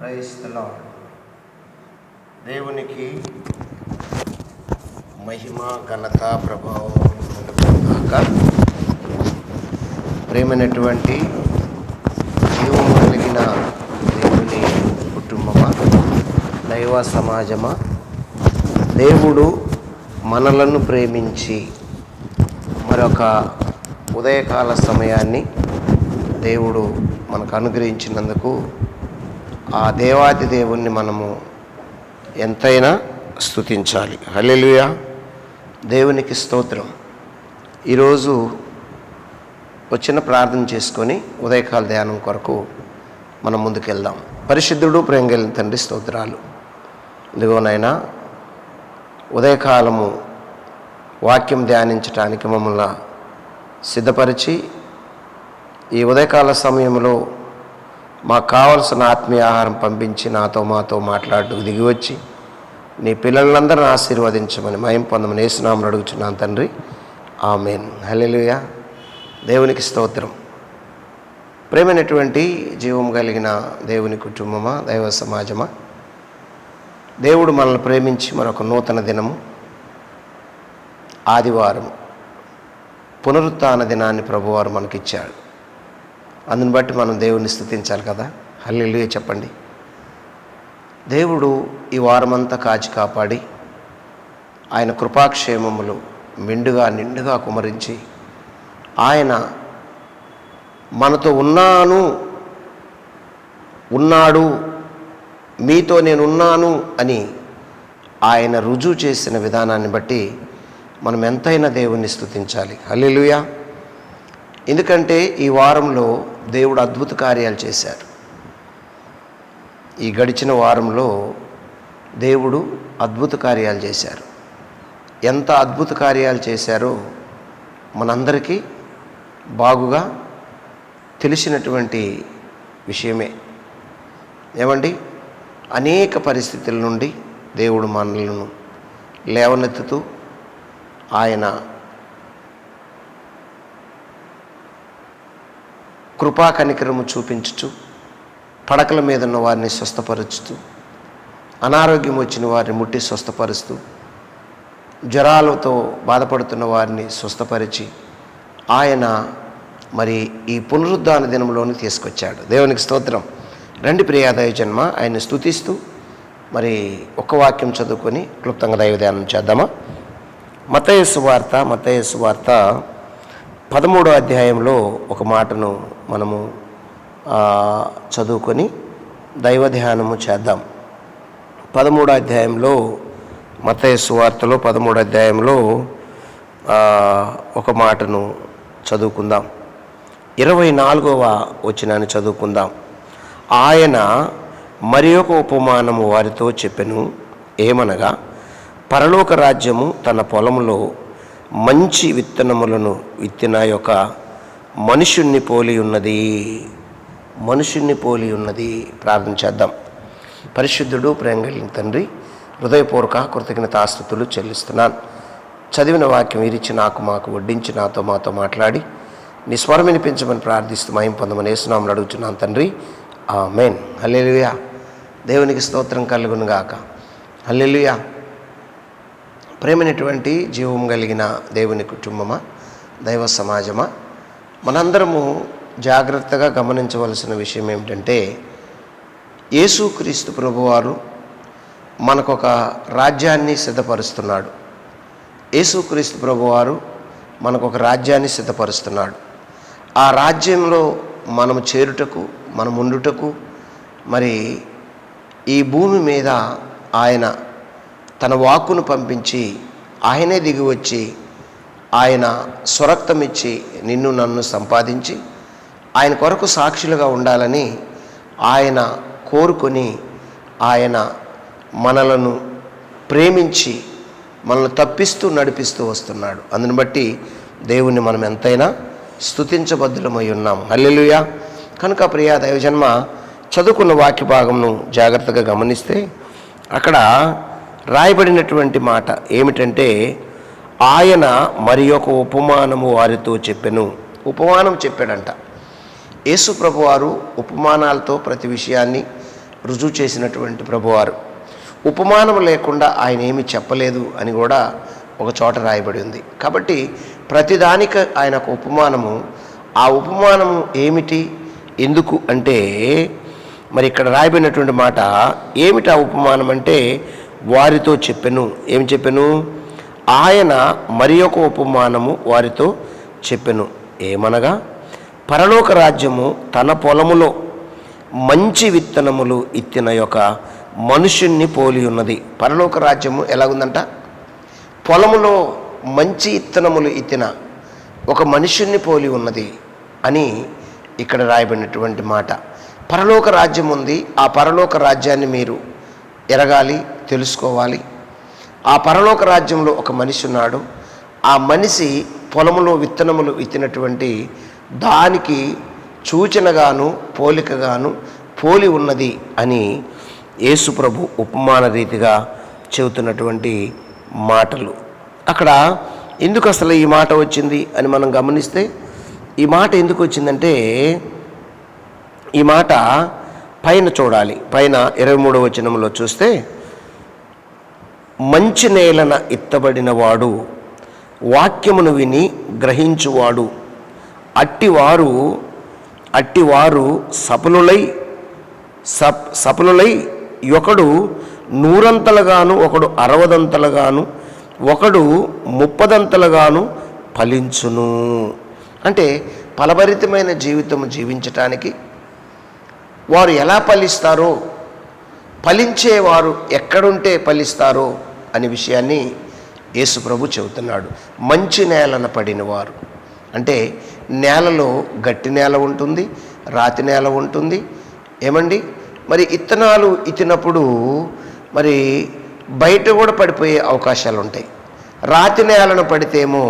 Price దేవునికి మహిమ ఘనత ప్రభావం కలుగుగాక ప్రేమైనటువంటి జీవం కలిగిన దేవుని కుటుంబమా? దైవ సమాజమా? దేవుడు మనలను ప్రేమించి మరొక ఉదయకాల సమయాన్ని దేవుడు మనకు అనుగ్రహించినందుకు ఆ దేవాది దేవుణ్ణి మనము ఎంతైనా స్తుతించాలి. హలెలుయా దేవునికి స్తోత్రం. ఈరోజు వచ్చిన ప్రార్థన చేసుకొని ఉదయకాల ధ్యానం కొరకు మనం ముందుకెళ్దాం. పరిశుద్ధుడు ప్రేమ తండ్రి స్తోత్రాలు. ఇదిగోనైనా ఉదయకాలము వాక్యం ధ్యానించటానికి మమ్మల్ని సిద్ధపరిచి ఈ ఉదయకాల సమయంలో మాకు కావలసిన ఆత్మీయ ఆహారం పంపించి నాతో మాతో మాట్లాడుతూ దిగి వచ్చి నీ పిల్లలందరిని ఆశీర్వదించమని మయం పొందమని వేసునామని అడుగుచున్నాను తండ్రి. ఆమెన్. హల్లెలూయా. దేవునికి స్తోత్రం. ప్రేమైనటువంటి జీవం కలిగిన దేవుని కుటుంబమా దైవ సమాజమా దేవుడు మనల్ని ప్రేమించి మరొక నూతన దినము ఆదివారం పునరుత్న దినాన్ని ప్రభువారు మనకిచ్చాడు అందుని బట్టి మనం దేవుని స్థుతించాలి కదా? హల్లెలూయా చెప్పండి. దేవుడు ఈ వారమంతా కాచి కాపాడి ఆయన కృపాక్షేమములు మెండుగా నిండుగా కుమరించి ఆయన మనతో ఉన్నాను ఉన్నాడు మీతో నేను ఉన్నాను అని ఆయన రుజువు చేసిన విధానాన్ని బట్టి మనం ఎంతైనా దేవుణ్ణి స్థుతించాలి. హల్లెలూయా. ఎందుకంటే ఈ వారంలో దేవుడు అద్భుత కార్యాలు చేశారు. ఈ గడిచిన వారంలో దేవుడు అద్భుత కార్యాలు చేశారు. ఎంత అద్భుత కార్యాలు చేశారో మనందరికీ బాగుగా తెలిసినటువంటి విషయమే. ఏమండి? అనేక పరిస్థితుల నుండి దేవుడు మనలను లేవనెత్తుతూ ఆయన కృపా కనికరము చూపించుచు పడకల మీద ఉన్న వారిని స్వస్థపరుచుతూ అనారోగ్యం వచ్చిన వారిని ముట్టి స్వస్థపరుస్తూ జ్వరాలతో బాధపడుతున్న వారిని స్వస్థపరిచి ఆయన మరి ఈ పునరుద్ధాన దినంలోని తీసుకొచ్చాడు. దేవునికి స్తోత్రం. రెండు ప్రియాదయ జన్మ ఆయన్ని స్తుతిస్తూ మరి ఒక వాక్యం చదువుకొని క్లుప్తంగా దైవధ్యానం చేద్దామా? మతయస్సు వార్త మతయస్సు వార్త పదమూడో అధ్యాయంలో ఒక మాటను మనము చదువుకొని దైవ ధ్యానము చేద్దాం. పదమూడో అధ్యాయంలో మతయ సువార్తలో పదమూడో అధ్యాయంలో ఒక మాటను చదువుకుందాం. ఇరవై నాలుగవ వచనాన్ని చదువుకుందాం. ఆయన మరి ఒక ఉపమానము వారితో చెప్పెను. ఏమనగా పరలోక రాజ్యము తన పొలంలో మంచి విత్తనములను విత్తిన యొక్క మనుషుణ్ణి పోలి ఉన్నది. మనుషుణ్ణి పోలి ఉన్నది. ప్రార్థన చేద్దాం. పరిశుద్ధుడు ప్రేమ కలిగిన తండ్రి హృదయపూర్వక కృతజ్ఞతాస్థుతులు చెల్లిస్తున్నాను. చదివిన వాక్యం ఇరిచి నాకు మాకు వడ్డించి నాతో మాతో మాట్లాడి నీ స్వరం వినిపించమని ప్రార్థిస్తూ మయం పొందమని వేసునామని అడుగుతున్నాను తండ్రి. ఆ మెయిన్ హల్లెలుయా. దేవునికి స్తోత్రం కలుగునుగాక గాక. ప్రేమైనటువంటి జీవం కలిగిన దేవుని కుటుంబమా? దైవ సమాజమా? మనందరము జాగ్రత్తగా గమనించవలసిన విషయం ఏమిటంటే యేసుక్రీస్తు ప్రభువారు మనకొక రాజ్యాన్ని సిద్ధపరుస్తున్నాడు. యేసుక్రీస్తు ప్రభువారు మనకొక రాజ్యాన్ని సిద్ధపరుస్తున్నాడు. ఆ రాజ్యంలో మనము చేరుటకు మనం ఉండుటకు మరి ఈ భూమి మీద ఆయన తన వాక్కును పంపించి ఆయనే దిగి వచ్చి ఆయన స్వరక్తం ఇచ్చి నిన్ను నన్ను సంపాదించి ఆయన కొరకు సాక్షులుగా ఉండాలని ఆయన కోరుకొని ఆయన మనలను ప్రేమించి మనల్ని తప్పిస్తూ నడిపిస్తూ వస్తున్నాడు. అందుని బట్టి దేవుణ్ణి మనం ఎంతైనా స్థుతించబద్ధులమై ఉన్నాం. హల్లెలూయా. కనుక ప్రియా దైవజన్మ చదువుకున్న వాక్య భాగంను జాగ్రత్తగా గమనిస్తే అక్కడ రాయబడినటువంటి మాట ఏమిటంటే ఆయన మరి ఒక ఉపమానము వారితో చెప్పెను. ఉపమానం చెప్పాడంట. యేసు ప్రభువారు ఉపమానాలతో ప్రతి విషయాన్ని రుజువు చేసినటువంటి ప్రభువారు. ఉపమానం లేకుండా ఆయన ఏమి చెప్పలేదు అని కూడా ఒక చోట రాయబడి ఉంది. కాబట్టి ప్రతిదానికి ఆయన ఒక ఉపమానము. ఆ ఉపమానము ఏమిటి? ఎందుకు అంటే మరి ఇక్కడ రాయబడినటువంటి మాట ఏమిటి ఆ ఉపమానం అంటే వారితో చెప్పెను. ఏమి చెప్పెను? ఆయన మరి ఒక ఉపమానము వారితో చెప్పెను. ఏమనగా పరలోక రాజ్యము తన పొలములో మంచి విత్తనములు ఇత్తిన యొక్క మనుషుణ్ణి పోలి ఉన్నది. పరలోక రాజ్యము ఎలాగుందంట? పొలములో మంచి ఇత్తనములు ఇత్తిన ఒక మనుషుణ్ణి పోలి ఉన్నది అని ఇక్కడ రాయబడినటువంటి మాట. పరలోక రాజ్యం ఉంది ఆ పరలోక రాజ్యాన్ని మీరు ఎరగాలి తెలుసుకోవాలి. ఆ పరలోక రాజ్యంలో ఒక మనిషి ఉన్నాడు. ఆ మనిషి పొలములో విత్తనములు విత్తినటువంటి దానికి సూచనగాను పోలికగాను పోలి ఉన్నది అని యేసుప్రభు ఉపమాన రీతిగా చెబుతున్నటువంటి మాటలు. అక్కడ ఎందుకు అసలు ఈ మాట వచ్చింది అని మనం గమనిస్తే ఈ మాట ఎందుకు వచ్చిందంటే ఈ మాట పైన చూడాలి. పైన ఇరవై మూడవ వచనంలో చూస్తే మంచి నేలన ఎత్తబడినవాడు వాక్యమును విని గ్రహించువాడు. అట్టివారు అట్టివారు సఫలులై సప్ సఫలులై ఒకడు నూరంతలుగాను ఒకడు అరవదంతలుగాను ఒకడు ముప్పదంతలుగాను ఫలించును. అంటే ఫలభరితమైన జీవితం జీవించటానికి వారు ఎలా ఫలిస్తారో ఫలించేవారు ఎక్కడుంటే ఫలిస్తారో అనే విషయాన్ని యేసు ప్రభు చెబుతున్నాడు. మంచి నేలన పడిన వారు అంటే నేలలో గట్టి నేల ఉంటుంది రాతి నేల ఉంటుంది. ఏమండి? మరి ఇత్తనాలు ఇచ్చినప్పుడు మరి బయట కూడా పడిపోయే అవకాశాలు ఉంటాయి రాతి నేలను పడితేమో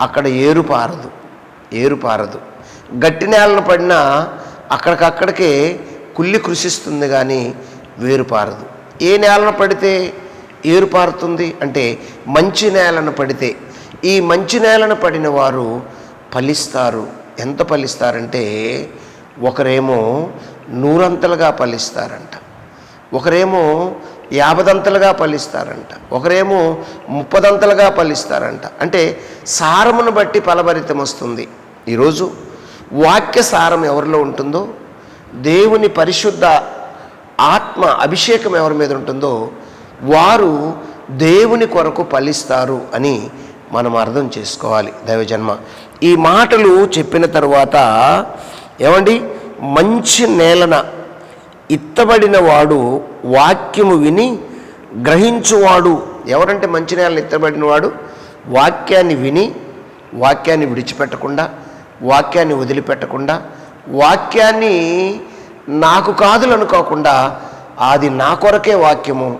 అక్కడ ఏరు పారదు ఏరు పారదు. గట్టి నేలను పడినా అక్కడికక్కడికే కుళ్ళి కృషిస్తుంది కానీ వేరు పారదు. ఏ నేలను పడితే ఏర్పారుతుంది అంటే మంచి నేలను పడితే ఈ మంచి నేలను పడిన వారు ఫలిస్తారు. ఎంత ఫలిస్తారంటే ఒకరేమో నూరంతలుగా ఫలిస్తారంట. ఒకరేమో యాభదంతలుగా ఫలిస్తారంట. ఒకరేమో ముప్పదంతలుగా ఫలిస్తారంట. అంటే సారమును బట్టి ఫలభరితం వస్తుంది. ఈరోజు వాక్య సారం ఎవరిలో ఉంటుందో దేవుని పరిశుద్ధ ఆత్మ అభిషేకం ఎవరి మీద ఉంటుందో వారు దేవుని కొరకు ఫలిస్తారు అని మనం అర్థం చేసుకోవాలి దైవజన్మ. ఈ మాటలు చెప్పిన తర్వాత ఏమండి? మంచి నేలన ఇత్తబడిన వాడు వాక్యము విని గ్రహించువాడు. ఎవరంటే మంచి నేలను ఇత్తబడిన వాడు? వాక్యాన్ని విని వాక్యాన్ని విడిచిపెట్టకుండా వాక్యాన్ని వదిలిపెట్టకుండా వాక్యాన్ని నాకు కాదులను కాకుండా అది నా కొరకే వాక్యము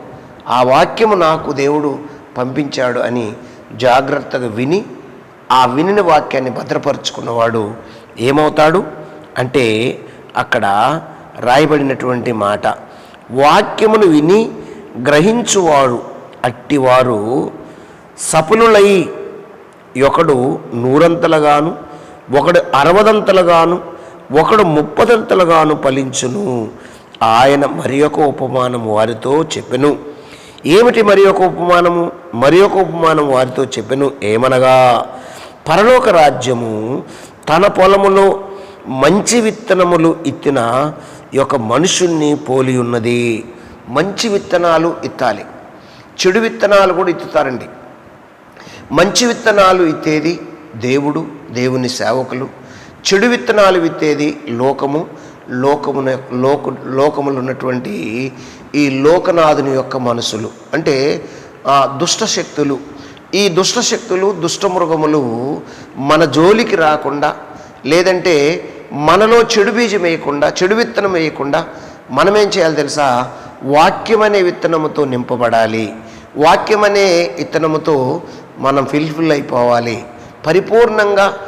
ఆ వాక్యము నాకు దేవుడు పంపించాడు అని జాగ్రత్తగా విని ఆ వినిన వాక్యాన్ని భద్రపరుచుకున్నవాడు ఏమవుతాడు అంటే అక్కడ రాయబడినటువంటి మాట వాక్యమును విని గ్రహించువాడు అట్టివారు సఫలులై ఒకడు నూరంతలుగాను ఒకడు అరవదంతలుగాను ఒకడు ముప్పదంతలుగాను ఫలించును. ఆయన మరి ఒక ఉపమానం వారితో చెప్పెను. ఏమిటి మరి ఒక ఉపమానము? మరి ఒక ఉపమానం వారితో చెప్పెను ఏమనగా పరలోక రాజ్యము తన పొలములో మంచి విత్తనములు ఇత్తిన యొక్క మనుషుణ్ణి పోలి ఉన్నది. మంచి విత్తనాలు ఇత్తాలి. చెడు విత్తనాలు కూడా ఇత్తుతారండి. మంచి విత్తనాలు ఇత్తేది దేవుడు దేవుని సేవకులు. చెడు విత్తనాలు విత్తేది లోకము లోకమున లోక లోకములు ఉన్నటువంటి ఈ లోకనాథుని యొక్క మనసులు. అంటే ఆ దుష్ట శక్తులు. ఈ దుష్ట శక్తులు మన జోలికి రాకుండా లేదంటే మనలో చెడు బీజం వేయకుండా చెడు విత్తనం వేయకుండా మనమేం చేయాలి తెలుసా? వాక్యం అనే విత్తనముతో నింపబడాలి. వాక్యం అనే విత్తనముతో మనం ఫిల్ఫిల్ అయిపోవాలి. పరిపూర్ణంగా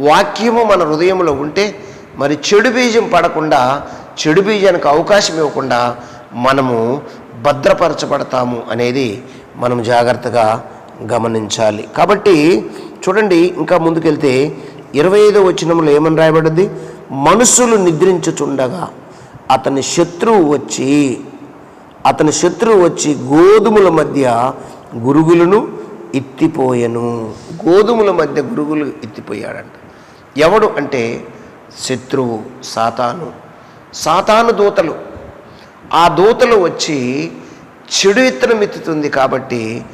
వాక్యము మన హృదయంలో ఉంటే మరి చెడు బీజం పడకుండా చెడు బీజానికి అవకాశం ఇవ్వకుండా మనము భద్రపరచబడతాము అనేది మనం జాగ్రత్తగా గమనించాలి. కాబట్టి చూడండి ఇంకా ముందుకెళ్తే ఇరవై ఐదో వచనంలో ఏమని రాయబడింది? మనుషులు నిద్రించుచుండగా అతని శత్రువు వచ్చి అతని శత్రువు వచ్చి గోధుమల మధ్య గురుగులను ఎత్తిపోయెను. గోధుమల మధ్య గురుగులు ఎత్తిపోయాడంట. ఎవడు అంటే శత్రువు సాతాను. సాతాను దూతలు. ఆ దూతలు వచ్చి చెడు విత్తనం ఎత్తుతుంది కాబట్టి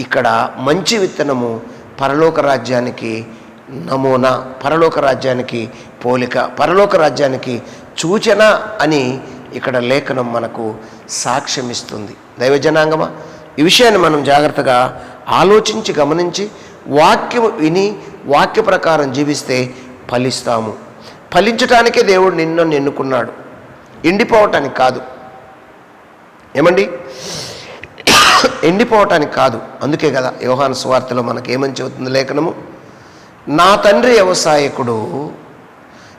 ఇక్కడ మంచి విత్తనము పరలోక రాజ్యానికి నమూనా పరలోక రాజ్యానికి పోలిక పరలోక రాజ్యానికి సూచన అని ఇక్కడ లేఖనం మనకు సాక్ష్యం ఇస్తుంది దైవజనాంగమా? ఈ విషయాన్ని మనం జాగ్రత్తగా ఆలోచించి గమనించి వాక్యం విని వాక్య ప్రకారం జీవిస్తే ఫలిస్తాము. ఫలించటానికే దేవుడు నిన్ను ఎన్నుకున్నాడు. ఎండిపోవటానికి కాదు. ఏమండి? ఎండిపోవటానికి కాదు. అందుకే కదా యోహాను స్వార్థలో మనకి ఏమని చెబుతుంది లేఖనము? నా తండ్రి వ్యవసాయకుడు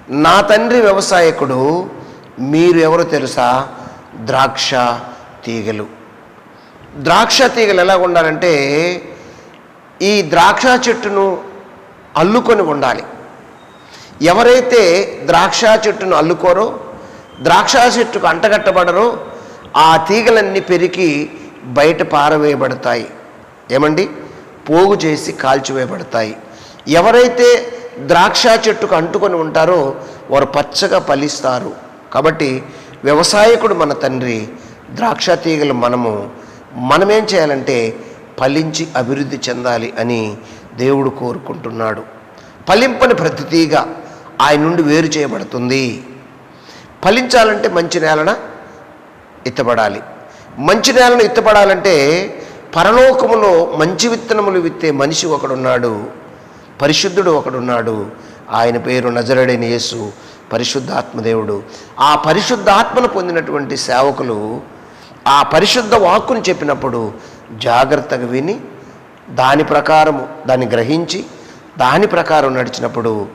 నా తండ్రి వ్యవసాయకుడు మీరు ఎవరు తెలుసా? ద్రాక్ష తీగలు. ద్రాక్ష తీగలు ఎలా ఉండాలంటే ఈ ద్రాక్ష చెట్టును అల్లుకొని ఉండాలి. ఎవరైతే ద్రాక్ష చెట్టును అల్లుకోరో ద్రాక్ష చెట్టుకు అంటగట్టబడరో ఆ తీగలన్నీ పెరికి బయట పారవేయబడతాయి. ఏమండి? పోగు చేసి కాల్చివేయబడతాయి. ఎవరైతే ద్రాక్ష చెట్టుకు అంటుకొని ఉంటారో వారు పచ్చగా ఫలిస్తారు. కాబట్టి వ్యవసాయకుడు మన తండ్రి ద్రాక్ష తీగలు మనము మనమేం చేయాలంటే ఫలించి అభివృద్ధి చెందాలి అని దేవుడు కోరుకుంటున్నాడు. ఫలింపని ప్రతి తీగ ఆయన నుండి వేరు చేయబడుతుంది. ఫలించాలంటే మంచి నేలన ఎత్తబడాలి. మంచి నేలను ఎత్తబడాలంటే పరలోకములో మంచి విత్తనములు విత్తే మనిషి ఒకడున్నాడు పరిశుద్ధుడు ఒకడున్నాడు. ఆయన పేరు నజరడైన యేసు పరిశుద్ధాత్మదేవుడు. ఆ పరిశుద్ధాత్మను పొందినటువంటి సేవకులు ఆ పరిశుద్ధ వాక్కును చెప్పినప్పుడు జాగ్రత్తగా విని దాని ప్రకారము దాన్ని గ్రహించి దాని ప్రకారం నడిచినప్పుడు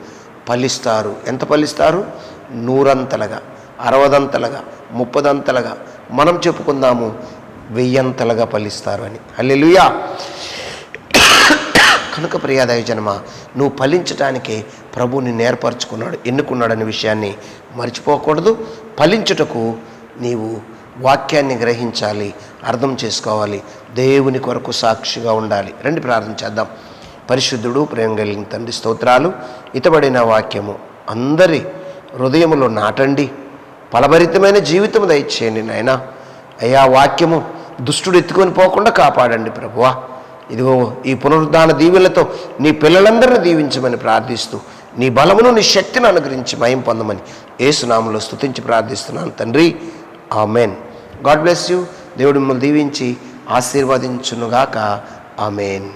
ఫలిస్తారు ఎంత ఫలిస్తారు నూరంతలుగా అరవదంతలుగా ముప్పదంతలుగా. మనం చెప్పుకుందాము వెయ్యంతలుగా ఫలిస్తారు అని. అల్లెలుయా కనుక ప్రియాదయ జన్మ నువ్వు ఫలించటానికే ప్రభుని నేర్పరచుకున్నాడు ఎన్నుకున్నాడనే విషయాన్ని మర్చిపోకూడదు. ఫలించుటకు నీవు వాక్యాన్ని గ్రహించాలి అర్థం చేసుకోవాలి దేవుని కొరకు సాక్షిగా ఉండాలి. రండి ప్రార్థన చేద్దాం. పరిశుద్ధుడు ప్రేమ కలిగిన తండ్రి స్తోత్రాలు. ఇతబడిన వాక్యము అందరి హృదయములో నాటండి. ఫలభరితమైన జీవితం దయచేయండి నాయన. అయ్యా వాక్యము దుష్టుడు ఎత్తుకొని పోకుండా కాపాడండి ప్రభువా. ఇదిగో ఈ పునరుద్ధాన దీవులతో నీ పిల్లలందరిని దీవించమని ప్రార్థిస్తూ నీ బలమును నీ శక్తిని అనుగ్రహించి మయం పొందమని ఏసునామంలో స్థుతించి ప్రార్థిస్తున్నాను తండ్రి. ఆమెన్. God bless you. దేవుడు మిమ్మల్ని దీవించి ఆశీర్వదించునుగాక. ఆమెన్.